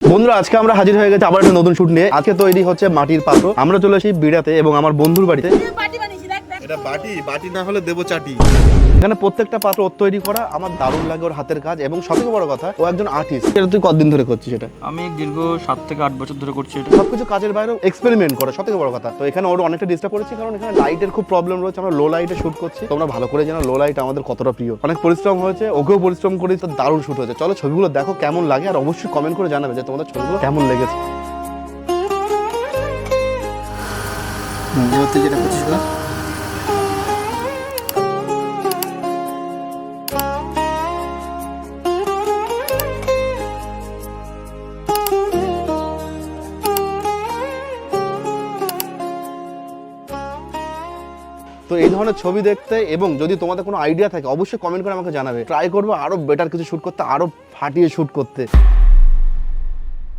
বন্ধুরা, আজকে আমরা হাজির হয়ে গেছি আবার একটা নতুন শুট নিয়ে। আজকে তৈরি হচ্ছে মাটির পাত্র। আমরা চলে আসি বিড়াতে এবং আমার বন্ধুর বাড়িতে পার্টি বানিয়েছি দেখ দেখ এটা বাটি বাটি না হলে দেবো চাটি। এখানে প্রত্যেকটা পাত্র ওর তৈরি করা আমার দারুণ লাগে ওর হাতের কাজ এবং সবথেকে বড় কথা ও একজন আর্টিস্ট এটা তুই কতদিন ধরে করছিস এটা? আমি দীর্ঘ সাত থেকে আট বছর ধরে করছি এটা। সবকিছু কাজের বাইরেও এক্সপেরিমেন্ট করে সবথেকে বড় কথা। তো এখানে ওর অনেকটা ডিস্টার্ব করেছি কারণ এখানে লাইটের খুব প্রবলেম রয়েছে আমরা লো লাইটে শুট করছি। তোমরা ভালো করে জানো লো লাইট আমাদের কতটা প্রিয়। অনেক পরিশ্রম হয়েছে ওকেও পরিশ্রম করে তো দারুণ শুট হয়েছে। চলো ছবিগুলো দেখো কেমন লাগে আর অবশ্যই কমেন্ট করে জানাবে যে তোমাদের ছবিগুলো কেমন লেগেছে। যেটা করছিস তো এই ধরনের ছবি দেখতে এবং যদি তোমাদের কোনো আইডিয়া থাকে, অবশ্যই কমেন্ট করে আমাকে জানাবে। ট্রাই করব আরও বেটার কিছু শ্যুট করতে আরও ফাটিয়ে শ্যুট করতে।